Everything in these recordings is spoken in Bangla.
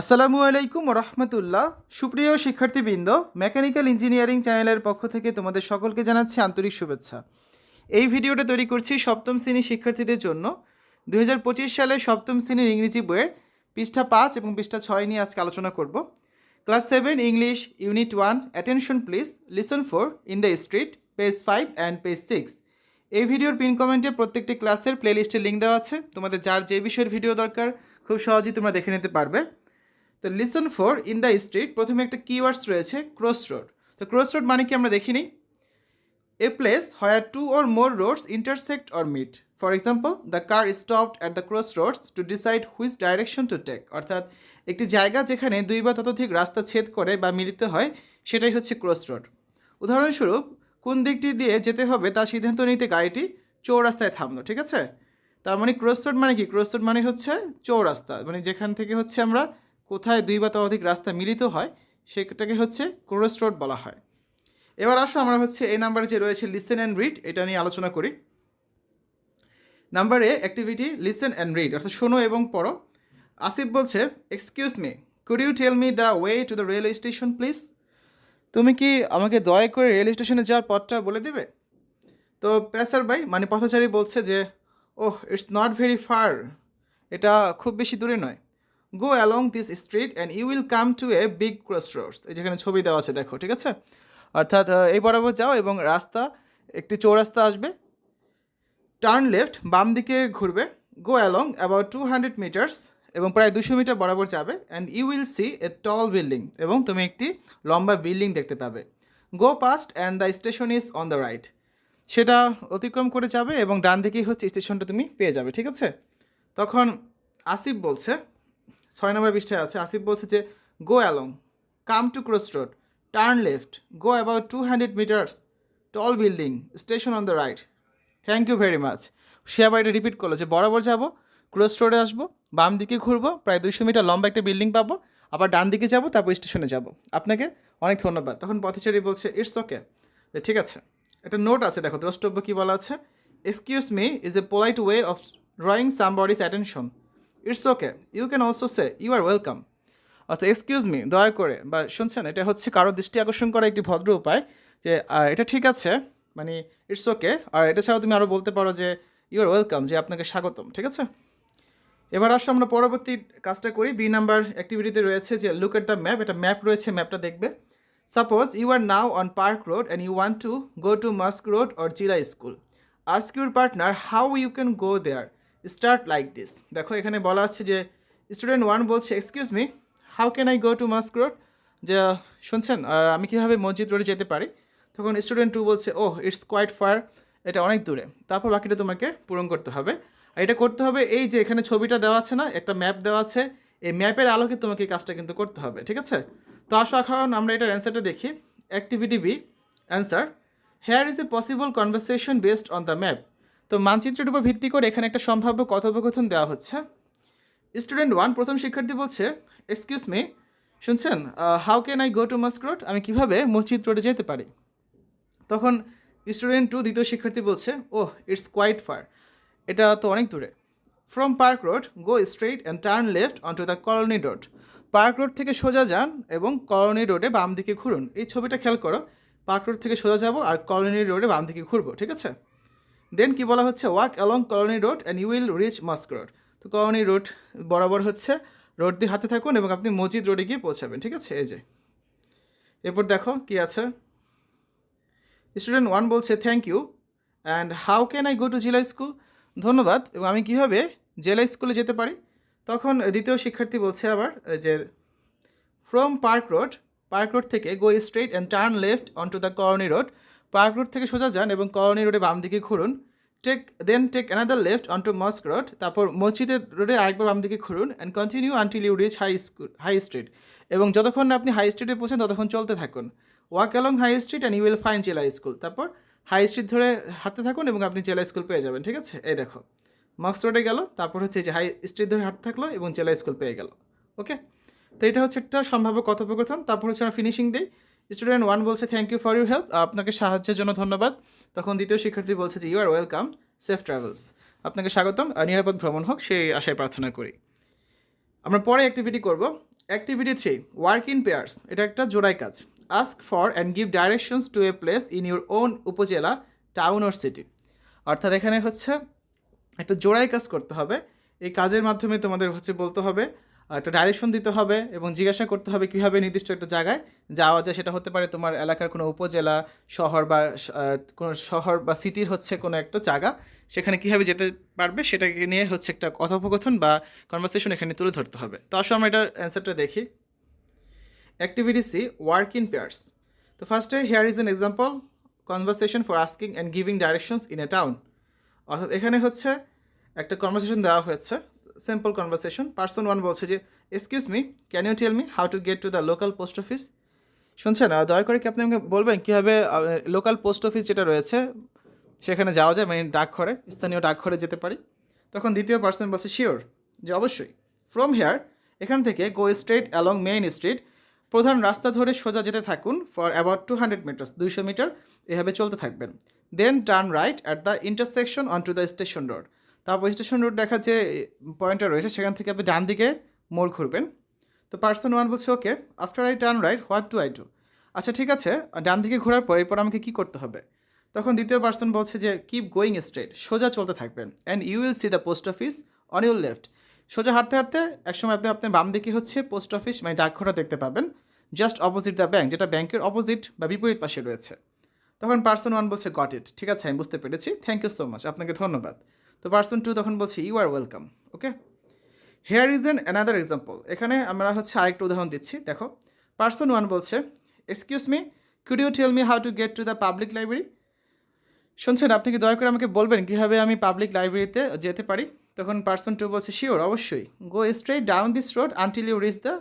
আসসালামু আলাইকুম রহমতুল্লাহ। সুপ্রিয় শিক্ষার্থীবৃন্দ, মেকানিক্যাল ইঞ্জিনিয়ারিং চ্যানেলের পক্ষ থেকে তোমাদের সকলকে জানাচ্ছি আন্তরিক শুভেচ্ছা। এই ভিডিওটা তৈরি করছি সপ্তম শ্রেণির শিক্ষার্থীদের জন্য। দু হাজার পঁচিশ সালে সপ্তম শ্রেণির ইংরেজি বইয়ের পৃষ্ঠা পাঁচ এবং পৃষ্ঠা ছয় নিয়ে আজকে আলোচনা করব। Class seven, English, unit one, attention please, listen four, in the street, page five and page six. এই ভিডিওর পিন কমেন্টে প্রত্যেকটি ক্লাসের প্লেলিস্টের লিঙ্ক দেওয়া আছে। তোমাদের যার যে বিষয়ের ভিডিও দরকার, খুব সহজেই তোমরা দেখে নিতে পারবে। তো listen for in the street প্রথমে একটা কিওয়ার্ডস রয়েছে ক্রস রোড তো ক্রস রোড মানে কি আমরা দেখিনি? A place where two or more roads intersect or meet for example the car stopped at the cross roads to decide which direction to take অর্থাৎ একটি জায়গা যেখানে দুই বা ততোধিক রাস্তা ছেদ করে বা মিলিত হয়, সেটাই হচ্ছে ক্রস রোড উদাহরণস্বরূপ, কোন দিকটি দিয়ে যেতে হবে তার সিদ্ধান্ত নিতে গাড়িটি চৌরাস্তায় থামলো, ঠিক আছে? তার মানে ক্রস রোড মানে কি? ক্রস রোড মানে হচ্ছে চৌরাস্তা মানে যেখান থেকে হচ্ছে আমরা কোথায় দুই বা ততোধিক রাস্তা মিলিত হয়, সেটাকে হচ্ছে ক্রস রোড বলা হয়। এবার আসো আমরা হচ্ছে এই নাম্বারে যে রয়েছে লিসেন অ্যান্ড রিড এটা নিয়ে আলোচনা করি। Number a activity listen and read অর্থাৎ শোনো এবং পড়ো। আসিফ বলছে excuse me could you tell me the way to the railway station please তুমি কি আমাকে দয়া করে রেল স্টেশনে যাওয়ার পথটা বলে দেবে? তো প্যাসার ভাই মানে পথচারী বলছে যে, oh it's not very far এটা খুব বেশি দূরে নয়। Go along this street and you will come to a big cross roads যেখানে ছবি দেওয়া আছে, দেখো, ঠিক আছে? অর্থাৎ এই বরাবর যাও এবং রাস্তা, একটি চৌরাস্তা আসবে। টার্ন লেফট বাম দিকে ঘুরবে। Go along about two hundred metres এবং প্রায় দুশো মিটার বরাবর যাবে and you will see a tall building এবং তুমি একটি লম্বা বিল্ডিং দেখতে পাবে। Go past and the station is on the right সেটা অতিক্রম করে যাবে এবং ডান দিকেই হচ্ছে স্টেশনটা তুমি পেয়ে যাবে, ঠিক আছে? তখন আসিফ বলছে ছয় নম্বর পৃষ্ঠায় আছে, আসিফ বলছে যে go along come to cross road turn left go about two hundred metres tall building station on the right thank you very much সে আবার এটা রিপিট করল যে, বরাবর যাব ক্রস রোডে আসব, বাম দিকে ঘুরবো, প্রায় দুশো মিটার লম্বা একটা বিল্ডিং পাবো, আবার ডান দিকে যাব, তারপর স্টেশনে যাব। আপনাকে অনেক ধন্যবাদ। তখন পথচারী বলছে ইটস ওকে ঠিক আছে। একটা নোট আছে, দেখো, দ্রষ্টব্য কী বলা আছে? Excuse me is a polite way of drawing somebody's attention it's okay you can also say you are welcome অর্থাৎ এক্সকিউজ মি দয়া করে, বা শুনছেন, এটা হচ্ছে কারও দৃষ্টি আকর্ষণ করা একটি ভদ্র উপায় যে এটা ঠিক আছে। মানে ইটস ওকে আর এটা ছাড়াও তুমি আরও বলতে পারো যে ইউ আর ওয়েলকাম যে আপনাকে স্বাগতম, ঠিক আছে? এবার আসো, আমরা পরবর্তী কাজটা করি। বি নাম্বার অ্যাক্টিভিটিতে রয়েছে যে লুক এট দ্য ম্যাপ এটা ম্যাপ রয়েছে ম্যাপটা দেখবে। Suppose you are now on park road and you want to go to mosque road or Zila school ask your partner how you can go there start like this দেখো, এখানে বলা হচ্ছে যে স্টুডেন্ট ওয়ান বলছে excuse me how can I go to mosque road যে শুনছেন আমি কীভাবে মসজিদ রোডে যেতে পারি? তখন স্টুডেন্ট টু বলছে ও ইটস কোয়াইট ফার এটা অনেক দূরে। তারপর বাকিটা তোমাকে পূরণ করতে হবে। আর এটা করতে হবে এই যে, এখানে ছবিটা দেওয়া আছে না, একটা ম্যাপ দেওয়া আছে। এই ম্যাপের আলোকে তোমাকে এই কাজটা কিন্তু করতে হবে, ঠিক আছে? তো আসো, এখন আমরা এটার অ্যান্সারটা দেখি। Activity B answer here is a possible conversation based on the map তো মানচিত্রের উপর ভিত্তি করে এখানে একটা সম্ভাব্য কথোপকথন দেওয়া হচ্ছে। স্টুডেন্ট ওয়ান, প্রথম শিক্ষার্থী বলছে এক্সকিউজ মি শুনছেন how can I go to mosque road আমি কীভাবে মসজিদ রোডে যেতে পারি? তখন স্টুডেন্ট টু, দ্বিতীয় শিক্ষার্থী বলছে, ওহ ইটস কোয়াইট ফার এটা তো অনেক দূরে। From park road go straight and turn left on to the colony road park road থেকে সোজা যান এবং কলোনি রোডে বাম দিকে ঘুরুন। এই ছবিটা খেয়াল করো পার্ক রোড থেকে সোজা যাব আর কলোনি রোডে বাম দিকে ঘুরবো, ঠিক আছে? দেন কি বলা হচ্ছে? Walk along colony road and you will reach mosque road তো কলোনি রোড বরাবর হচ্ছে রোড দিয়ে হাতে থাকুন এবং আপনি মসজিদ রোডে গিয়ে পৌঁছাবেন, ঠিক আছে? এই যে। এরপর দেখো কি আছে? স্টুডেন্ট ওয়ান বলছে thank you and how can I go to Zila school ধন্যবাদ। এবং আমি কীভাবে জেলা স্কুলে যেতে পারি? তখন দ্বিতীয় শিক্ষার্থী বলছে আবার যে from park road park road থেকে go straight and turn left on to the colony road park road থেকে সোজা যান এবং কলোনি রোডে বাম দিকে ঘুরুন। Take then take another left on to mosque road তারপর মসজিদের রোডে আরেকবার বাম দিকে ঘুরুন and continue until you reach high school high street এবং যতক্ষণ আপনি হাই স্ট্রিটে পৌঁছেন, ততক্ষণ চলতে থাকুন। Walk along high street and you will find Zila school তারপর হাই স্ট্রিট ধরে হাঁটতে থাকুন এবং আপনি জেলা স্কুল পেয়ে যাবেন, ঠিক আছে? এই দেখো। মার্কস রোডে গেল, তারপর হচ্ছে যে হাই স্ট্রিট ধরে হাঁটতে থাকল এবং জেলা স্কুল পেয়ে গেল ওকে তো এটা হচ্ছে একটা সম্ভাব্য কথোপকথন। তারপর হচ্ছে আমরা ফিনিশিং দিই। স্টুডেন্ট ওয়ান বলছে thank you for your help আপনাকে সাহায্যের জন্য ধন্যবাদ। তখন দ্বিতীয় শিক্ষার্থী বলছে যে you are welcome safe travels আপনাকে স্বাগতম। নিরাপদ ভ্রমণ হোক, সেই আশায় প্রার্থনা করি। আমরা পরে অ্যাক্টিভিটি করব। Activity three work in pairs এটা একটা জোড়াই কাজ। Ask for and give directions to a place in your own upazila town or city অর্থাৎ এখানে হচ্ছে একটা জোড়াই কাজ করতে হবে। এই কাজের মাধ্যমে তোমাদের হচ্ছে বলতে হবে একটা ডাইরেকশন দিতে হবে এবং জিজ্ঞাসা করতে হবে কীভাবে নির্দিষ্ট একটা জায়গায় যাওয়া যায়। সেটা হতে পারে তোমার এলাকার কোনো উপজেলা, শহর বা কোনো শহর বা সিটির হচ্ছে কোনো একটা জায়গা। সেখানে কীভাবে যেতে পারবে সেটাকে নিয়ে হচ্ছে একটা কথোপকথন বা কনভারসেশন এখানে তুলে ধরতে হবে। তো আসলে আমরা এটা অ্যান্সারটা দেখি। Activity C work in pairs তো ফার্স্টে here is an example conversation for asking and giving directions in a town অর্থাৎ এখানে হচ্ছে একটা কনভারসেশন দেওয়া হয়েছে। সিম্পল কনভারসেশন পার্সন ওয়ান বলছে যে excuse me can you tell me how to get to the local post office শুনছেন? দয়া করে কি আপনি আমাকে বলবেন কীভাবে লোকাল পোস্ট অফিস যেটা রয়েছে, সেখানে যাওয়া যায়? মানে ডাকঘরে, স্থানীয় ডাকঘরে যেতে পারি। তখন দ্বিতীয় পার্সন বলছে শিওর যে অবশ্যই। ফ্রম হেয়ার এখান থেকে go straight along main street প্রধান রাস্তা ধরে সোজা যেতে থাকুন for about two hundred metres দুইশো মিটার এভাবে চলতে থাকবেন। Then turn right at the intersection on to the station road তারপর স্টেশন রোড দেখার যে পয়েন্টটা রয়েছে, সেখান থেকে আপনি ডান দিকে মোড় ঘুরবেন। তো পার্সন ওয়ান বলছে okay after I turn right what to I do আচ্ছা ঠিক আছে ডান দিকে ঘোরার পর এরপর আমাকে কী করতে হবে? তখন দ্বিতীয় পার্সন বলছে যে কিপ গোয়িং স্ট্রেট সোজা চলতে থাকবেন and you will see the post office on your left সোজা হাঁটতে হাঁটতে একসময় আপনি আপনার বাম দিকে হচ্ছে পোস্ট অফিস মানে ডাকঘরটা দেখতে পাবেন জাস্ট অপোজিট দ্য ব্যাংক যেটা ব্যাংকের অপোজিট বা বিপরীত পাশে রয়েছে। তখন পার্সন ওয়ান বলছে গট ইট ঠিক আছে, আমি বুঝতে পেরেছি থ্যাংক ইউ সো মাচ আপনাকে ধন্যবাদ। তো পার্সন টু তখন বলছে you are welcome okay here is an another example এখানে আমরা হচ্ছে আরেকটা উদাহরণ দিচ্ছি, দেখো। পার্সন ওয়ান বলছে excuse me could you tell me how to get to the public library শুনছেন, আপনি কি দয়া করে আমাকে বলবেন কীভাবে আমি পাবলিক লাইব্রেরিতে যেতে পারি? তখন পার্সন টু বলছে শিওর অবশ্যই। Go straight down this road until you reach the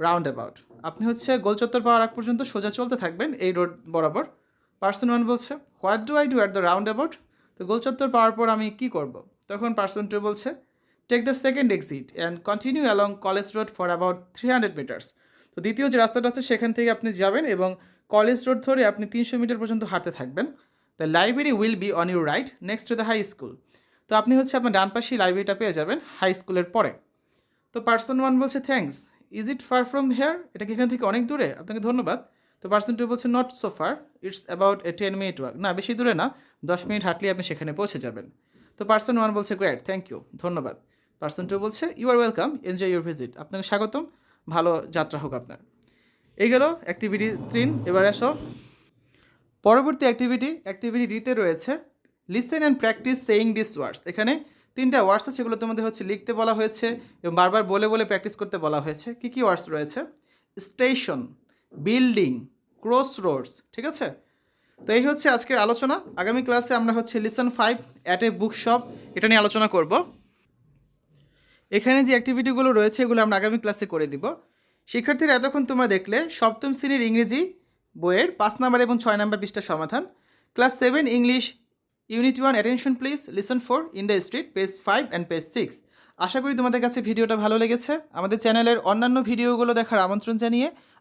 roundabout আপনি হচ্ছে গোলচত্বর পাওয়ার আগ পর্যন্ত সোজা চলতে থাকবেন এই রোড বরাবর। পার্সন ওয়ান বলছে what do I do at the roundabout তো গোলচত্বর পাওয়ার পর আমি কী করব? তখন পার্সন টু বলছে take the second exit and continue along college road for about three hundred metres তো দ্বিতীয় যে রাস্তাটা আছে, সেখান থেকে আপনি যাবেন এবং কলেজ রোড ধরে আপনি তিনশো মিটার পর্যন্ত হাঁটতে থাকবেন। The library will be on your right next to the high school তো আপনি হচ্ছে আপনার ডান পাশেই লাইব্রেরিটা পেয়ে যাবেন হাই স্কুলের পরে। তো পার্সন ওয়ান বলছে thanks is it far from here এটা কি এখান থেকে অনেক দূরে? আপনাকে ধন্যবাদ। তো পার্সন টু বলছে not so far it's about a ten minute walk না, বেশি দূরে না, দশ মিনিট হাঁটলে আপনি সেখানে পৌঁছে যাবেন। তো পার্সন ওয়ান বলছে গ্রেট থ্যাংক ইউ ধন্যবাদ। পার্সন টু বলছে you are welcome enjoy your visit আপনাকে স্বাগতম, ভালো যাত্রা হোক আপনার। এই গেল অ্যাক্টিভিটি তিন, এবার আসো। পরবর্তী অ্যাক্টিভিটি অ্যাক্টিভিটি ডিতে রয়েছে listen and practise saying this words এখানে তিনটা ওয়ার্ডস আছে সেগুলো তোমাদের হচ্ছে লিখতে বলা হয়েছে এবং বারবার বলে বলে প্র্যাকটিস করতে বলা হয়েছে। কী কী ওয়ার্ডস রয়েছে? স্টেশন বিল্ডিং ক্রস রোডস, ঠিক আছে? তো এই হচ্ছে আজকের আলোচনা। আগামী ক্লাসে আমরা হচ্ছে listen five at a book shop এটা নিয়ে আলোচনা করব। এখানে যে অ্যাক্টিভিটিগুলো রয়েছে, এগুলো আমরা আগামী ক্লাসে করে দিব। শিক্ষার্থীরা এতক্ষণ তোমরা দেখলে, সপ্তম শ্রেণির ইংরেজি বইয়ের পাঁচ নাম্বার এবং ছয় নাম্বার পৃষ্ঠার সমাধান। Class seven English unit one attention please listen four in the street page five and page six আশা করি তোমাদের কাছে ভিডিওটা ভালো লেগেছে। আমাদের চ্যানেলের অন্যান্য ভিডিওগুলো দেখার আমন্ত্রণ জানিয়ে